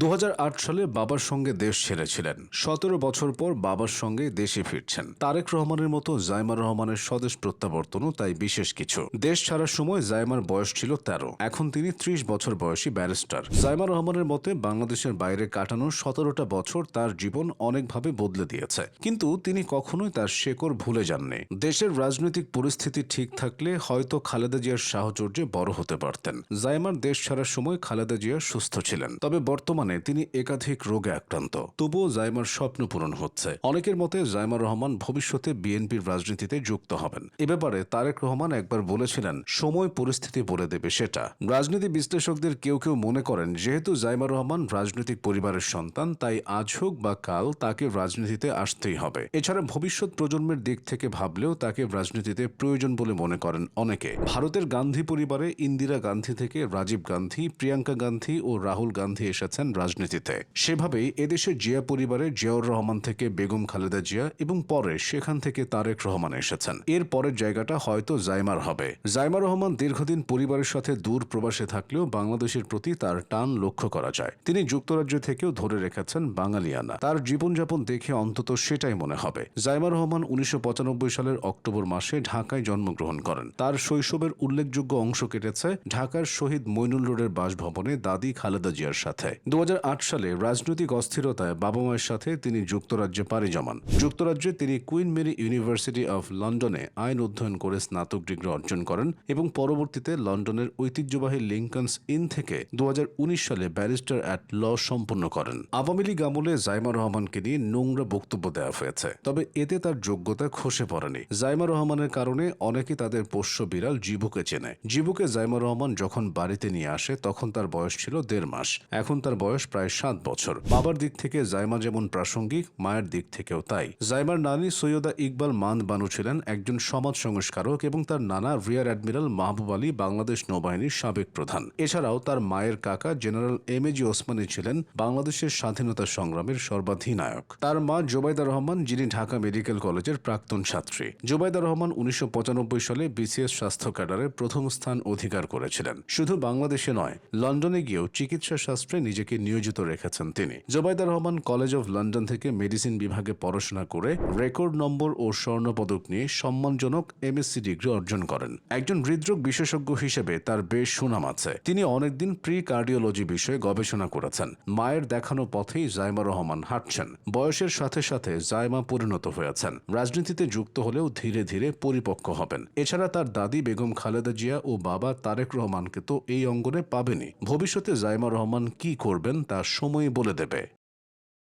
দু হাজার আট সালে বাবার সঙ্গে দেশ ছেড়েছিলেন। সতেরো বছর পর বাবার সঙ্গে দেশে ফিরছেন। তারেক রহমানের মতো জাইমার রহমানের স্বদেশ প্রত্যাবর্তনও তাই বিশেষ কিছু। দেশ ছাড়ার সময় জাইমার বয়স ছিল তেরো। এখন তিনি ত্রিশ বছর বয়সী ব্যারিস্টার। জাইমা রহমানের মতে বাংলাদেশের বাইরে কাটানো সতেরোটা বছর তার জীবন অনেকভাবে বদলে দিয়েছে। কিন্তু তিনি কখনোই তার শেকড় ভুলে যাননি। দেশের রাজনৈতিক পরিস্থিতি ঠিক থাকলে হয়তো খালেদা জিয়ার সাহচর্যে বড় হতে পারতেন। জাইমার দেশ ছাড়ার সময় খালেদা জিয়া সুস্থ ছিলেন। তবে বর্তমানে তিনি একাধিক রোগে আক্রান্ত। তবুও জাইমার স্বপ্ন পূরণ হচ্ছে। অনেকের মতে জাইমার রহমান ভবিষ্যতে বিএনপির রাজনীতিতে যুক্ত হবেন। এ ব্যাপারে তারেক রহমান একবার বলেছিলেন, সময়, পরিস্থিতি বলে দেবে সেটা। রাজনীতি বিশ্লেষকদের কেউ কেউ মনে করেন, যেহেতু জাইমার রহমান রাজনৈতিক পরিবারের সন্তান, তাই আজ হোক বা কাল তাকে রাজনীতিতে আসতেই হবে। এছাড়া ভবিষ্যৎ প্রজন্মের দিক থেকে ভাবলেও তাকে রাজনীতিতে প্রয়োজন বলে মনে করেন অনেকে। ভারতের গান্ধী পরিবারে ইন্দিরা গান্ধী থেকে রাজীব গান্ধী, প্রিয়াঙ্কা গান্ধী ও রাহুল গান্ধী এসেছেন রাজনীতিতে। সেভাবেই এদেশের জিয়া পরিবারে জিয়াউর রহমান থেকে বেগম খালেদা জিয়া এবং পরে সেখান থেকে তারেক রহমান এসেছেন। এর পরের জায়গাটা হয়তো জাইমার হবে। জাইমা রহমান দীর্ঘদিন পরিবারের সাথে দূর প্রবাসে থাকলেও বাংলাদেশের প্রতি তার টান লক্ষ্য করা যায়। তিনি যুক্তরাজ্য থেকেও ধরে রেখেছেন বাঙালিয়ানা। তার জীবনযাপন দেখে অন্তত সেটাই মনে হবে। জাইমা রহমান উনিশশো পঁচানব্বই সালের অক্টোবর মাসে ঢাকায় জন্মগ্রহণ করেন। তার শৈশবের উল্লেখযোগ্য অংশ কেটেছে ঢাকার শহীদ মইনুল রোডের বাসভবনে দাদি খালেদা জিয়ার সাথে। দু সালে রাজনৈতিক অস্থিরতায় বাবা মায়ের সাথে তিনি যুক্তরাজ্যে পাড়ি জমান। যুক্তরাজ্যে তিনি কুইন মেরি ইউনিভার্সিটি অফ লন্ডনে আইন অধ্যয়ন করে স্নাতক ডিগ্রি অর্জন করেন এবং পরবর্তীতে লন্ডনের ঐতিহ্যবাহী লিঙ্কনস ইন থেকে দু সালে ব্যারিস্টার অ্যাট ল সম্পন্ন করেন। আওয়ামী লীগ আমলে জাইমা রহমানকে নিয়ে নোংরা বক্তব্য দেওয়া হয়েছে, তবে এতে তার যোগ্যতা খসে পড়েনি। জাইমা রহমানের কারণে অনেকে তাদের পোষ্য বিড়াল জিবুকে চেনে। জিবুকে জাইমা রহমান যখন বাড়িতে নিয়ে আসে, তখন তার বয়স ছিল দেড় মাস। এখন তার বয়স প্রায় সাত বছর। বাবার দিক থেকে জাইমা যেমন প্রাসঙ্গিক, মায়ের দিক থেকেও তাই। জাইমার নানি সৈয়দা ইকবাল মান্দ বানু ছিলেন একজন সমাজ সংস্কারক এবং তার নানা রিয়ার অ্যাডমিরাল মাহবুব আলী বাংলাদেশ নৌবাহিনীর সাবেক প্রধান। এছাড়াও তার মায়ের কাকা general M A G Osmani ছিলেন বাংলাদেশের স্বাধীনতা সংগ্রামের সর্বাধিনায়ক। তার মা জোবাইদা রহমান, যিনি ঢাকা মেডিকেল কলেজের প্রাক্তন ছাত্রী। জোবাইদা রহমান উনিশশো পঁচানব্বই সালে বিসিএস স্বাস্থ্য ক্যাডারে প্রথম স্থান অধিকার করেছিলেন। শুধু বাংলাদেশে নয়, লন্ডনে গিয়েও চিকিৎসা শাস্ত্রে নিজেকে নিয়োজিত রেখেছেন তিনি। Zobaida Rahman college of London থেকে মেডিসিন বিভাগে পড়াশোনা করে রেকর্ড নম্বর ও স্বর্ণপদক নিয়ে সম্মানজনক এমএসসি ডিগ্রি অর্জন করেন। একজন হৃদরোগ বিশেষজ্ঞ হিসেবে তার বেশ সুনাম আছে। তিনি অনেকদিন প্রি কার্ডিওলজি বিষয়ে গবেষণা করেছেন। মায়ের দেখানো পথেই জাইমা রহমান হাঁটছেন। বয়সের সাথে সাথে জাইমা পরিণত হয়েছেন। রাজনীতিতে যুক্ত হলেও ধীরে ধীরে পরিপক্ক হবেন। এছাড়া তার দাদি বেগম খালেদা জিয়া ও বাবা তারেক রহমানকে তো এই অঙ্গনে পাবেনি ভবিষ্যতে জাইমা রহমান কি করবেন তা সময় বলে দেবে।